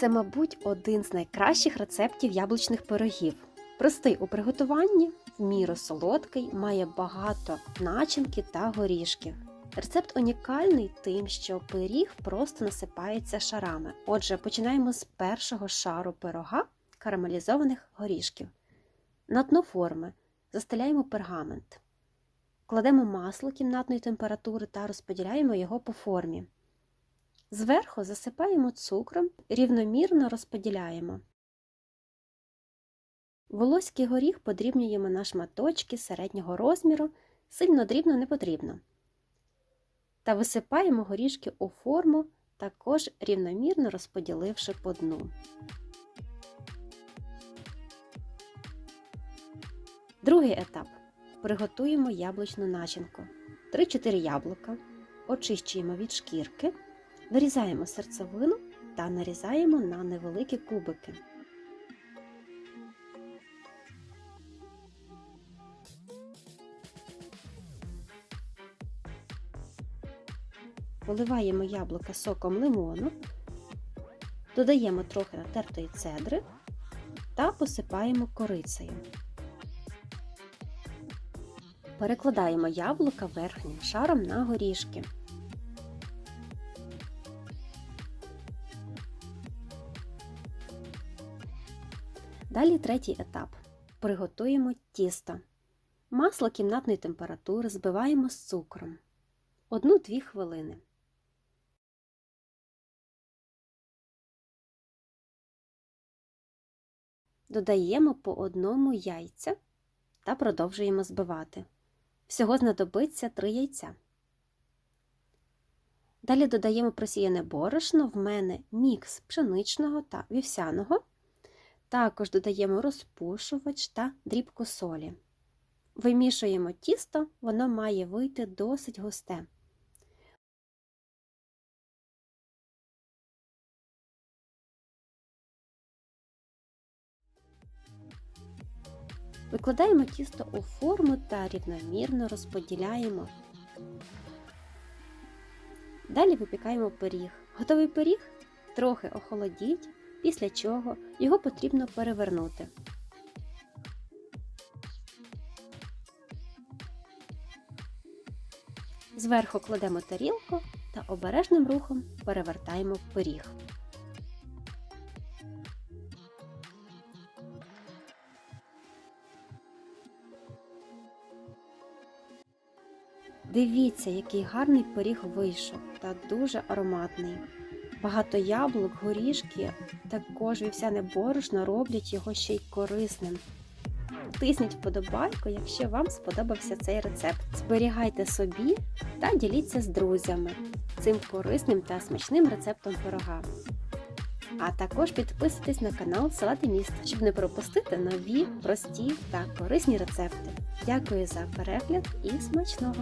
Це, мабуть, один з найкращих рецептів яблучних пирогів. Простий у приготуванні, в міру солодкий, має багато начинки та горішків. Рецепт унікальний тим, що пиріг просто насипається шарами. Отже, починаємо з першого шару пирога карамелізованих горішків. На дно форми застеляємо пергамент. Кладемо масло кімнатної температури та розподіляємо його по формі. Зверху засипаємо цукром, рівномірно розподіляємо. Волоський горіх подрібнюємо на шматочки середнього розміру, сильно дрібно не потрібно. Та висипаємо горішки у форму, також рівномірно розподіливши по дну. Другий етап. Приготуємо яблучну начинку. 3-4 яблука. Очищуємо від шкірки, вирізаємо серцевину та нарізаємо на невеликі кубики. Поливаємо яблука соком лимону, додаємо трохи натертої цедри та посипаємо корицею. Перекладаємо яблука верхнім шаром на горішки. Далі третій етап. Приготуємо тісто. Масло кімнатної температури збиваємо з цукром. 1-2 хвилини. Додаємо по одному яйця та продовжуємо збивати. Всього знадобиться 3 яйця. Далі додаємо просіяне борошно, в мене мікс пшеничного та вівсяного. Також додаємо розпушувач та дрібку солі. Вимішуємо тісто, воно має вийти досить густе. Викладаємо тісто у форму та рівномірно розподіляємо. Далі випікаємо пиріг. Готовий пиріг трохи охолодіть, після чого його потрібно перевернути. Зверху кладемо тарілку та обережним рухом перевертаємо пиріг. Дивіться, який гарний пиріг вийшов та дуже ароматний. Багато яблук, горішки, також вівсяне борошно роблять його ще й корисним. Тисніть вподобайку, якщо вам сподобався цей рецепт. Зберігайте собі та діліться з друзями цим корисним та смачним рецептом пирога. А також підписуйтесь на канал Салати Міст, щоб не пропустити нові, прості та корисні рецепти. Дякую за перегляд і смачного!